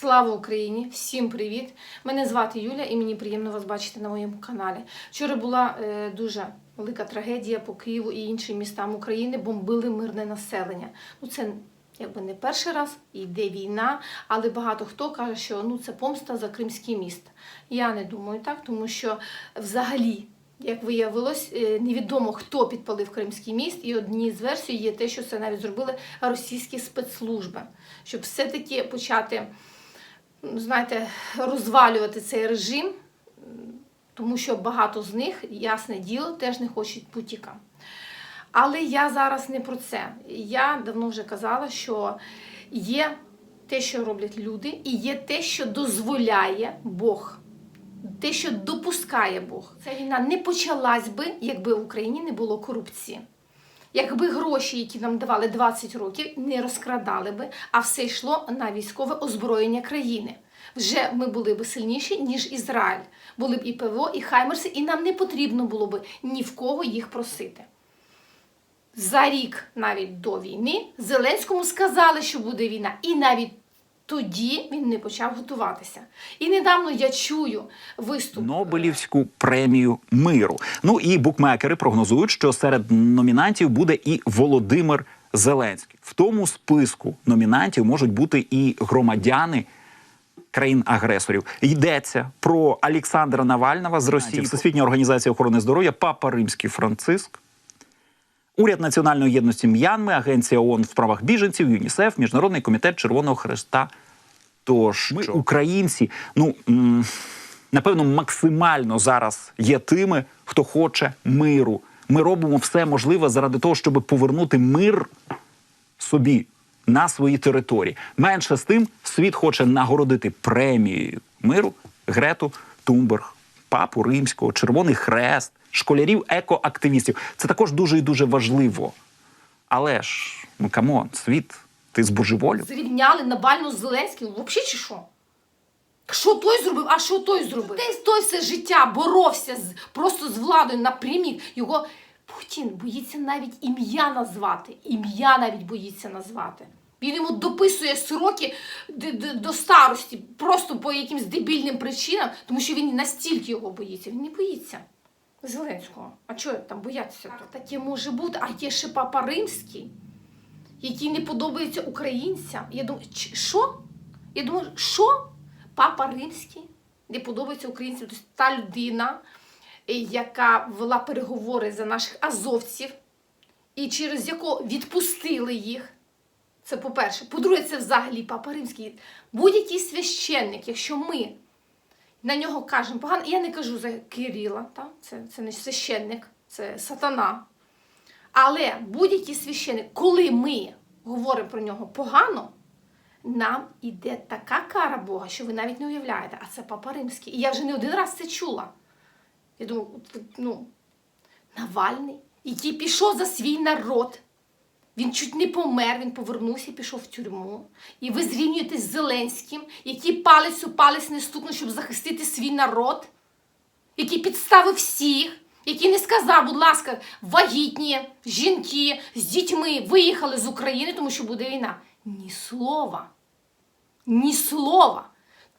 Слава Україні! Всім привіт! Мене звати Юля і мені приємно вас бачити на моєму каналі. Вчора була е, дуже велика трагедія по Києву і іншим містам України. Бомбили мирне населення. Ну це якби не перший раз, йде війна, але багато хто каже, що ну це помста за Кримський міст. Я не думаю так, тому що взагалі. Як виявилось, е, невідомо хто підпалив Кримський міст, і одні з версій є те, що це навіть зробили російські спецслужби, щоб все-таки почати знаєте, розвалювати цей режим, тому що багато з них, ясне діло, теж не хочуть Путіка. Але я зараз не про це. Я давно вже казала, що є те, що роблять люди, і є те, що дозволяє Бог. Те, що допускає Бог. Ця війна не почалась би, якби в Україні не було корупції. Якби гроші, які нам давали 20 років, не розкрадали би, а все йшло на військове озброєння країни. Вже ми були б сильніші, ніж Ізраїль. Були б і ПВО, і Хаймерси, і нам не потрібно було б ні в кого їх просити. За рік навіть до війни Зеленському сказали, що буде війна, і навіть тоді він не почав готуватися. І недавно я чую виступ Нобелівську премію миру. Ну і букмекери прогнозують, що серед номінантів буде і Володимир Зеленський. В тому списку номінантів можуть бути і громадяни. Країн-агресорів йдеться про Олександра Навального з Росії, Всесвітня організація охорони здоров'я, Папа Римський Франциск, Уряд національної єдності М'янми, Агенція ООН в справах біженців, ЮНІСЕФ, Міжнародний комітет Червоного Хреста. Тож ми, українці, ну напевно, максимально зараз є тими, хто хоче миру. Ми робимо все можливе заради того, щоб повернути мир собі на свої території. Менше з тим, світ хоче нагородити премією миру Грету Тумберг, папу римського, Червоний Хрест, школярів, екоактивістів. Це також дуже і дуже важливо. Але ж, ну камон, світ, ти збожеволів. зрівняли Навальну з Зеленським. Взагалі чи що? Що той зробив, а що той зробив? Десь той все життя боровся з, просто з владою напрямік. Його Путін боїться навіть ім'я назвати. Ім'я навіть боїться назвати. Він йому дописує сроки до старості просто по якимсь дебільним причинам, тому що він настільки його боїться. Він не боїться. Зеленського. А чого там боятися? то? Таке може бути, а є ще папа римський який не подобається українцям. Я думаю, що? Я думаю, що папа римський не подобається українцям? Тобто та людина, е, яка вела переговори за наших азовців, і через яку відпустили їх. Це по-перше. По-друге, це взагалі папа римський. Будь-який священник, якщо ми на нього кажемо погано, я не кажу за Кирила, та? Це, це не священник, це сатана. Але будь-який священик, коли ми говоримо про нього погано, нам іде така кара Бога, що ви навіть не уявляєте, а це Папа Римський. І я вже не один раз це чула. Я думаю, ну, Навальний, який пішов за свій народ. Він чуть не помер, він повернувся і пішов в тюрму. І ви зрівнюєтесь з Зеленським, який палець у палець не стукнув, щоб захистити свій народ який підставив всіх, який не сказав, будь ласка, вагітні жінки з дітьми виїхали з України, тому що буде війна. Ні слова. Ні слова.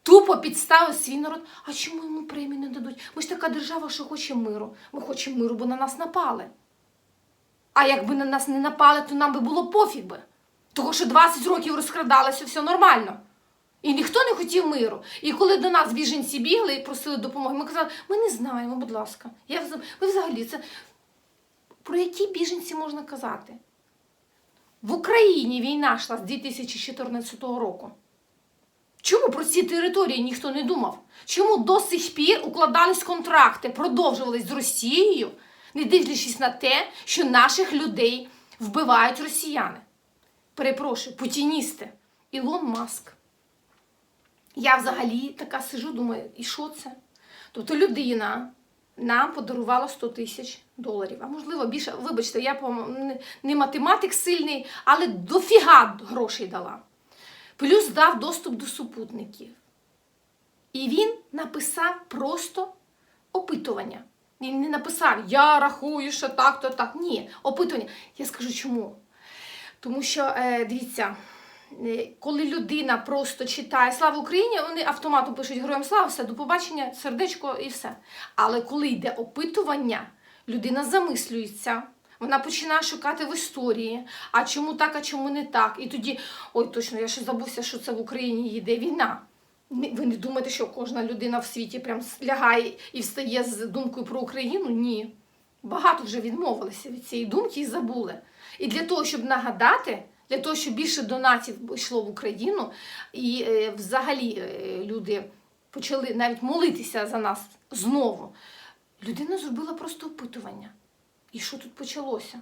Тупо підставив свій народ. А чому йому премію не дадуть? Ми ж така держава, що хоче миру. Ми хочемо миру, бо на нас напали. А якби на нас не напали, то нам би було пофіг би. Того, що 20 років розкрадалося, все нормально. І ніхто не хотів миру. І коли до нас біженці бігли і просили допомоги, ми казали, ми не знаємо, будь ласка. Я, ви взагалі це. Про які біженці можна казати? В Україні війна йшла з 2014 року. Чому про ці території ніхто не думав? Чому до сих пір укладались контракти, продовжувались з Росією, не дивлячись на те, що наших людей вбивають росіяни? Перепрошую, путіністи. Ілон Маск. Я взагалі така сижу, думаю, і що це? Тобто людина нам подарувала 100 тисяч доларів. А можливо, більше, вибачте, я не- математик сильний, але дофіга грошей дала. Плюс дав доступ до супутників. І він написав просто опитування. Він не написав Я рахую, що так, то так. Ні, опитування. Я скажу чому. Тому що, е, дивіться, е, коли людина просто читає Слава Україні, вони автоматом пишуть Героям слава, все, до побачення, сердечко і все. Але коли йде опитування, людина замислюється. Вона починає шукати в історії, а чому так, а чому не так. І тоді, ой, точно, я ще забувся, що це в Україні йде війна. Ви не думаєте, що кожна людина в світі прям лягає і встає з думкою про Україну? Ні. Багато вже відмовилися від цієї думки і забули. І для того, щоб нагадати, для того, щоб більше донатів йшло в Україну, і е, взагалі е, люди почали навіть молитися за нас знову, людина зробила просто опитування. І що тут почалося?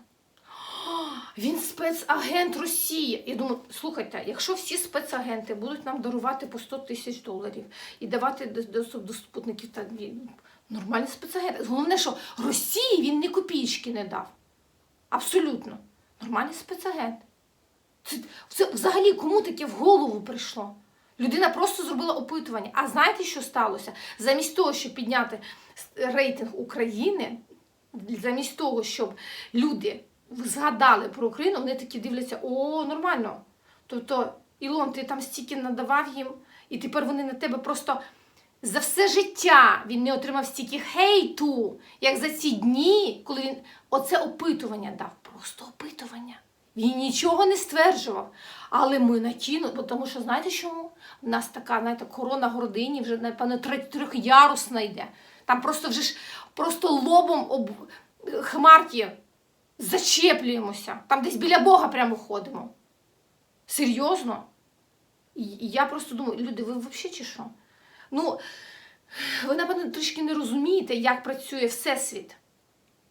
Він спецагент Росії. Я думаю, слухайте, якщо всі спецагенти будуть нам дарувати по 100 тисяч доларів і давати до- доступ до спутників, та нормальний спецагент. Головне, що Росії він ні копійки не дав. Абсолютно. Нормальний спецагент. Це, це взагалі кому таке в голову прийшло? Людина просто зробила опитування. А знаєте, що сталося? Замість того, щоб підняти рейтинг України, замість того, щоб люди згадали про Україну, вони такі дивляться: о, нормально. Тобто, Ілон, ти там стільки надавав їм, і тепер вони на тебе просто за все життя він не отримав стільки хейту, як за ці дні, коли він оце опитування дав. Просто опитування. Він нічого не стверджував. Але ми накинули, тому що знаєте чому? У нас така, знаєте, корона гордині вже, напевно, трьохярусна йде. Там просто вже ж просто лобом об хмарки зачеплюємося. Там десь біля Бога прямо ходимо. Серйозно? І я просто думаю, люди, ви взагалі чи що? Ну, ви, напевно, трішки не розумієте, як працює Всесвіт.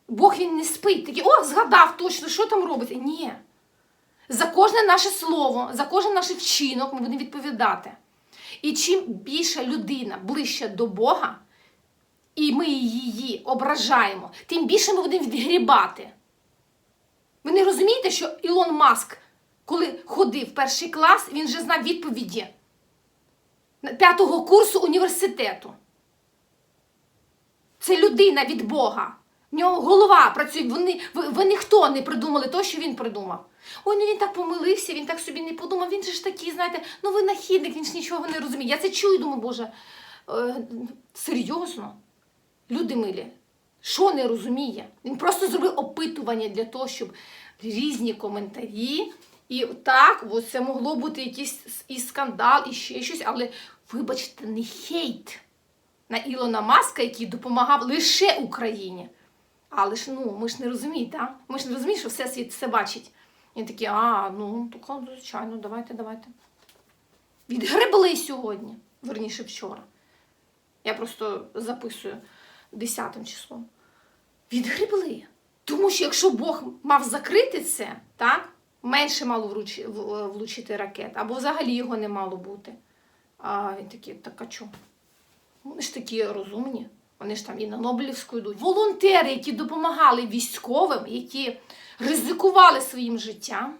Бог він не спить. Такий, о, згадав точно, що там робиться. Ні. За кожне наше слово, за кожен наш вчинок ми будемо відповідати. І чим більше людина ближче до Бога, і ми її ображаємо, тим більше ми будемо відгрібати. Ви не розумієте, що Ілон Маск, коли ходив перший клас, він вже знав відповіді п'ятого курсу університету. Це людина від Бога. В нього голова працює. Вони, ви, ви ніхто не придумали того, що він придумав. Ой, ну він так помилився, він так собі не подумав. Він же ж такий, знаєте, ну винахідник, він ж нічого не розуміє. Я це чую, думаю, Боже, е, серйозно? Люди милі, що не розуміє? Він просто зробив опитування для того, щоб різні коментарі. І так, це могло бути якийсь і скандал, і ще щось, але вибачте, не хейт на Ілона Маска, який допомагав лише Україні. Але ж ну, ми ж не розуміємо, так? Ми ж не розуміємо, що все світ все бачить. І такі, а, ну, так, звичайно, давайте, давайте. Відгребли сьогодні, верніше вчора. Я просто записую 10 числом. Відгребли. Тому що якщо Бог мав закрити це, так, менше мало влучити ракет, або взагалі його не мало бути. А він такий, так а чого? Вони ж такі розумні. Вони ж там і на Нобелівську йдуть. Волонтери, які допомагали військовим, які ризикували своїм життям,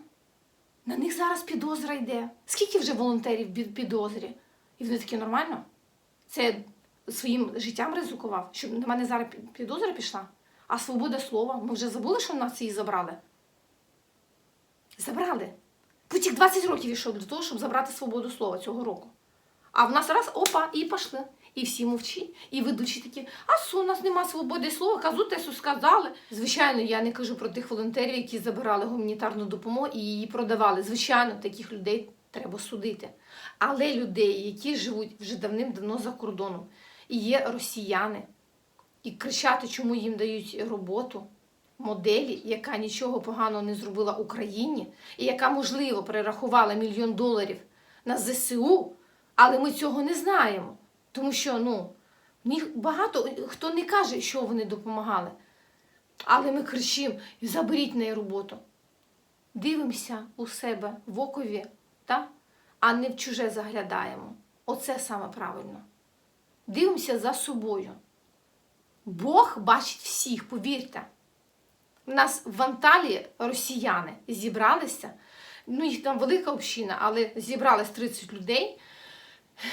на них зараз підозра йде. Скільки вже волонтерів під підозрі? І вони такі нормально? Це своїм життям ризикував, щоб на мене зараз підозра пішла. А свобода слова, ми вже забули, що нас її забрали? Забрали. Путік 20 років йшов до того, щоб забрати свободу слова цього року. А в нас раз опа, і пішли. І всі мовчі, і ведучі такі, а що, у нас нема свободи слова, казу що сказали. Звичайно, я не кажу про тих волонтерів, які забирали гуманітарну допомогу і її продавали. Звичайно, таких людей треба судити. Але людей, які живуть вже давним-давно за кордоном, і є росіяни, і кричати, чому їм дають роботу, моделі, яка нічого поганого не зробила Україні, і яка, можливо, перерахувала мільйон доларів на ЗСУ, але ми цього не знаємо. Тому що ну, багато хто не каже, що вони допомагали. Але ми кричимо: заберіть неї роботу. Дивимося у себе в окові, та? а не в чуже заглядаємо. Оце саме правильно. Дивимося за собою. Бог бачить всіх, повірте. У нас в Анталії росіяни зібралися, ну їх там велика община, але зібралось 30 людей,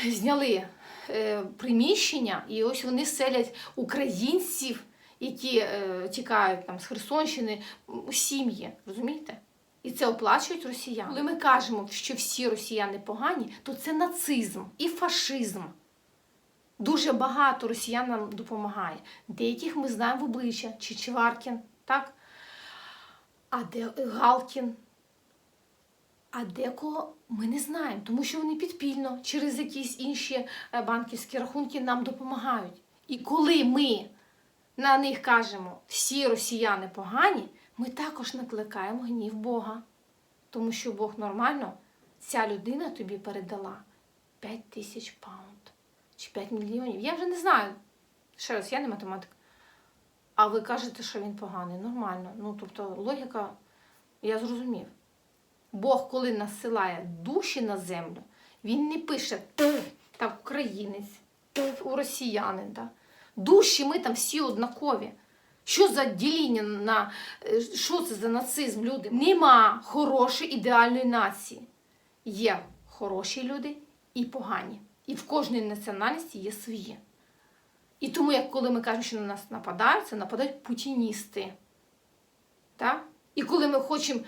зняли е, приміщення, і ось вони селять українців, які е, тікають там з Херсонщини, сім'ї. Розумієте? І це оплачують росіяни. Коли ми кажемо, що всі росіяни погані, то це нацизм і фашизм. Дуже багато росіян нам допомагає. Деяких ми знаємо в обличчя, чи Чеваркін, так? А де Галкін? А декого ми не знаємо, тому що вони підпільно через якісь інші е, банківські рахунки нам допомагають. І коли ми на них кажемо, всі росіяни погані, ми також накликаємо гнів Бога. Тому що Бог нормально, ця людина тобі передала 5 тисяч паунд чи 5 мільйонів. Я вже не знаю. Ще раз, я не математик. А ви кажете, що він поганий. Нормально. Ну, тобто, логіка, я зрозумів. Бог, коли насилає душі на землю, він не пише «Тьф, так українець, у росіянин. Да? Душі ми там всі однакові. Що за діління на е, що це за нацизм, люди? Нема хорошої ідеальної нації. Є хороші люди і погані. І в кожній національності є свої. І тому, як коли ми кажемо, що на нас нападають, це нападають путіністи. Так? І коли ми хочемо,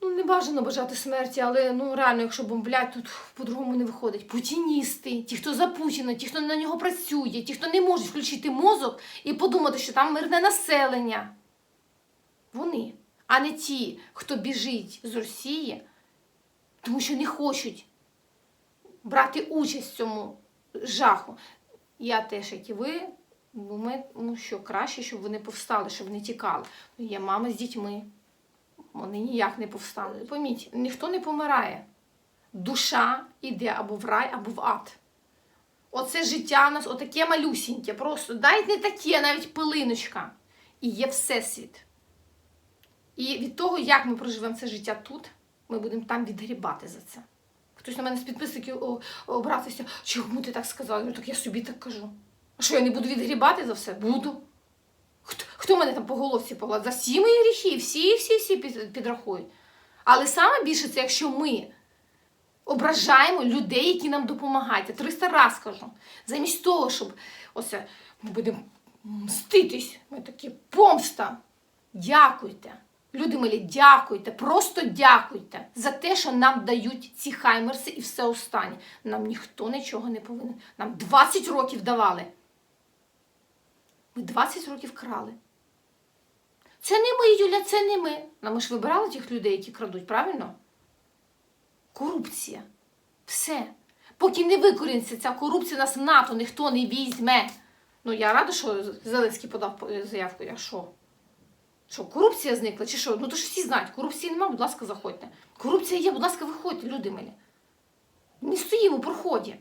ну не бажано бажати смерті, але ну реально, якщо бомблять, тут по-другому не виходить. Путіністи, ті, хто за Путіна, ті, хто на нього працює, ті, хто не можуть включити мозок і подумати, що там мирне населення. Вони, а не ті, хто біжить з Росії, тому що не хочуть брати участь в цьому жаху. Я теж, як і ви, думаю, ну, що краще, щоб вони повстали, щоб не тікали. Є мама з дітьми. Вони ніяк не повстали. Поміть, ніхто не помирає. Душа йде або в рай, або в ад. Оце життя у нас отаке малюсіньке, просто навіть не таке, навіть пилиночка. І є всесвіт. І від того, як ми проживемо це життя тут, ми будемо там відгрібати за це. Хтось на мене з підписників о- обратився, чому ти так сказав? Я так я собі так кажу. А що я не буду відгрібати за все? Буду. Хто, хто мене там по головці погладить? За всі мої гріхи, всі, всі, всі підрахують. Але саме більше це, якщо ми ображаємо людей, які нам допомагають. Я 300 раз кажу. Замість того, щоб оце ми будемо мститись, ми такі помста. Дякуйте. Люди милі, дякуйте, просто дякуйте за те, що нам дають ці хаймерси і все останнє. Нам ніхто нічого не повинен. Нам 20 років давали. Ми 20 років крали. Це не ми, Юля, це не ми. Ну, ми ж вибирали тих людей, які крадуть, правильно? Корупція. Все. Поки не викоріниться ця корупція, нас в НАТО ніхто не візьме. Ну, я рада, що Зеленський подав заявку. Я що? Що, корупція зникла? Чи що? Ну то ж всі знають, корупції нема, будь ласка, заходьте. Корупція є, будь ласка, виходьте, люди милі. Не стоїмо в проході.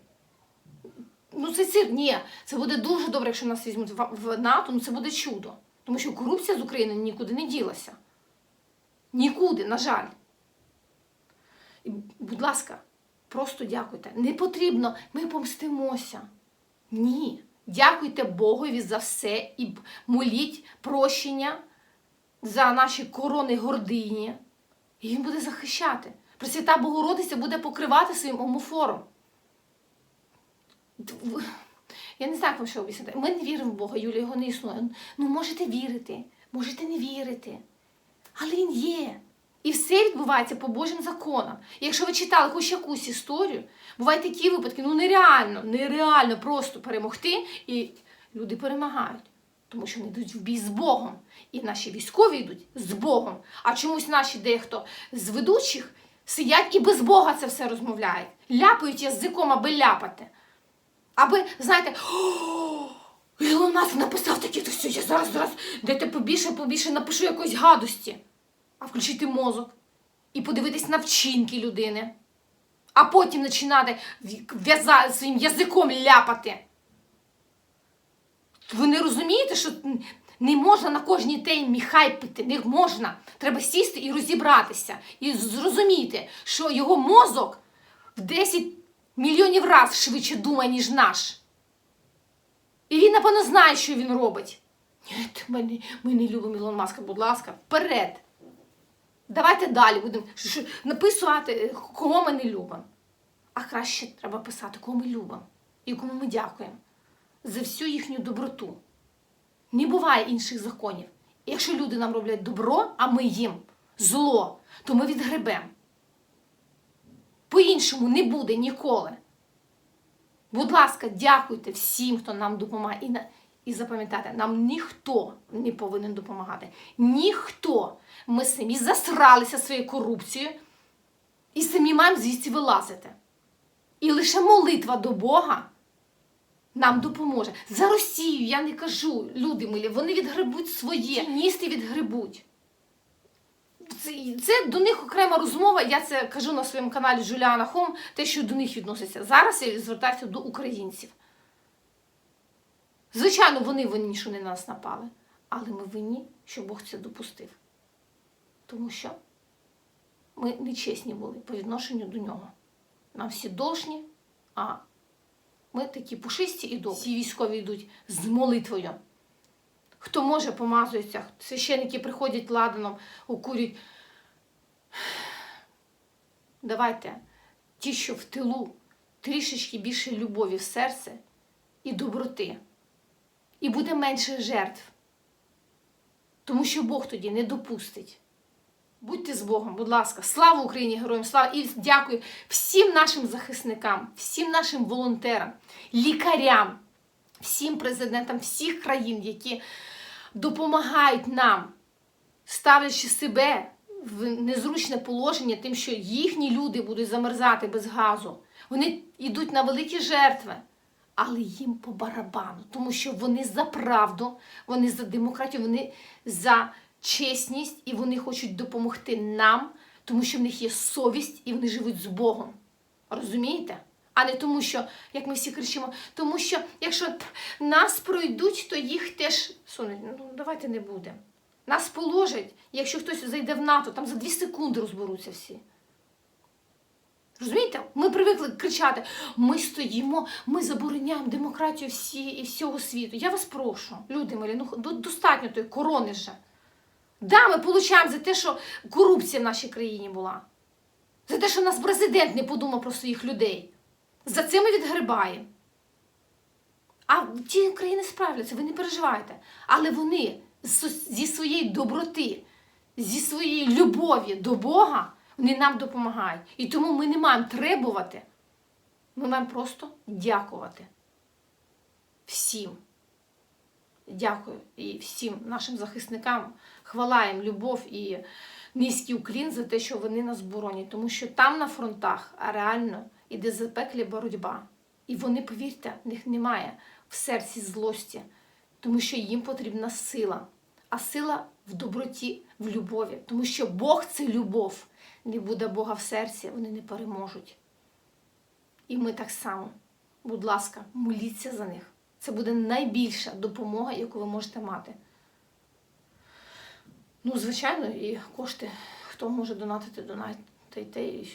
Ну, це цирк. Ні, це буде дуже добре, якщо нас візьмуть в НАТО, ну це буде чудо. Тому що корупція з України нікуди не ділася. Нікуди, на жаль. І, будь ласка, просто дякуйте. Не потрібно, ми помстимося. Ні. Дякуйте Богові за все і моліть прощення за наші корони гордині. І він буде захищати. Пресвята Богородиця буде покривати своїм омофором. Я не знаю, як вам що об'яснити. Ми не віримо в Бога, Юля, його не існує. Ну, можете вірити, можете не вірити. Але він є. І все відбувається по Божим законам. Якщо ви читали хоч якусь історію, бувають такі випадки, ну нереально, нереально просто перемогти, і люди перемагають. Тому що вони йдуть в бій з Богом. І наші військові йдуть з Богом. А чомусь наші дехто з ведучих сидять і без Бога це все розмовляють. Ляпають язиком, аби ляпати. Аби, знаєте, «О, Ілон Маск написав таке, то все, я зараз, зараз, дайте побільше, побільше напишу якоїсь гадості. А включити мозок і подивитись на вчинки людини. А потім починати в'яза- своїм язиком ляпати. Ви не розумієте, що не можна на кожній темі хайпити, не можна. Треба сісти і розібратися, і зрозуміти, що його мозок в 10 мільйонів разів швидше думає, ніж наш. І він, напевно, знає, що він робить. Ні, ми не, ми не любимо Ілон Маска, будь ласка, вперед. Давайте далі будемо написувати, кого ми не любимо. А краще треба писати, кого ми любимо і кому ми дякуємо за всю їхню доброту. Не буває інших законів. Якщо люди нам роблять добро, а ми їм, зло, то ми відгребемо. По-іншому не буде ніколи. Будь ласка, дякуйте всім, хто нам допомагає. І, і запам'ятайте, нам ніхто не повинен допомагати. Ніхто. Ми самі засралися своєю корупцією і самі маємо звідси вилазити. І лише молитва до Бога нам допоможе. За Росію я не кажу, люди милі, вони відгребуть своє, ністи відгребуть. Це, це до них окрема розмова. Я це кажу на своєму каналі Джуліана Хом, те, що до них відноситься. Зараз я звертаюся до українців. Звичайно, вони винні, що не на нас напали, але ми винні, що Бог це допустив. Тому що ми нечесні були по відношенню до нього. Нам всі должні, а ми такі пушисті і добрі. Всі військові йдуть з молитвою. Хто може, помазується. Священники приходять ладаном, окурюють. Давайте ті, що в тилу, трішечки більше любові в серце і доброти. І буде менше жертв. Тому що Бог тоді не допустить. Будьте з Богом, будь ласка, слава Україні, героям слава! І дякую всім нашим захисникам, всім нашим волонтерам, лікарям, всім президентам всіх країн, які допомагають нам, ставлячи себе в незручне положення, тим, що їхні люди будуть замерзати без газу. Вони йдуть на великі жертви, але їм по барабану, тому що вони за правду, вони за демократію, вони за чесність і вони хочуть допомогти нам, тому що в них є совість і вони живуть з Богом. Розумієте? А не тому, що, як ми всі кричимо, тому що якщо нас пройдуть, то їх теж сунуть. Ну, давайте не будемо. Нас положать, якщо хтось зайде в НАТО, там за дві секунди розберуться всі. Розумієте? Ми привикли кричати: ми стоїмо, ми забороняємо демократію всі і всього світу. Я вас прошу, люди милі, ну достатньо тої корони вже. Да, ми получаємо за те, що корупція в нашій країні була. За те, що нас президент не подумав про своїх людей. За це ми відгрибаємо. А ті країни справляться, ви не переживайте. Але вони зі своєї доброти, зі своєї любові до Бога, вони нам допомагають. І тому ми не маємо требувати, ми маємо просто дякувати всім. Дякую і всім нашим захисникам. Хвала їм, любов і низький уклін за те, що вони нас боронять. Тому що там на фронтах реально іде запеклі боротьба. І вони, повірте, в них немає в серці злості, тому що їм потрібна сила. А сила в доброті, в любові. Тому що Бог це любов. Не буде Бога в серці, вони не переможуть. І ми так само. Будь ласка, моліться за них. Це буде найбільша допомога, яку ви можете мати. Ну, звичайно, і кошти, хто може донатити, донатити.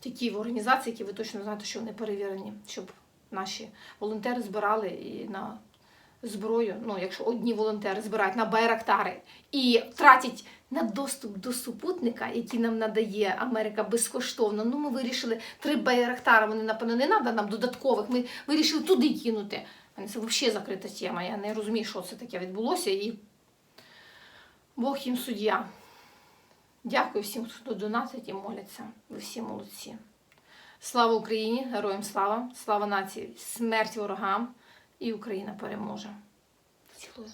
Такі організації, які ви точно знаєте, що вони перевірені, щоб наші волонтери збирали і на зброю. Ну, якщо одні волонтери збирають на байрактари і тратять на доступ до супутника, який нам надає Америка безкоштовно. Ну, ми вирішили три байрактари, вони, напевно, не треба нам додаткових. Ми вирішили туди кинути. Це взагалі закрита тема. Я не розумію, що це таке відбулося. І Бог їм суддя. Дякую всім, хто донатить і моляться. Ви всі молодці. Слава Україні! Героям слава! Слава нації! Смерть ворогам! І Україна переможе. Цілую.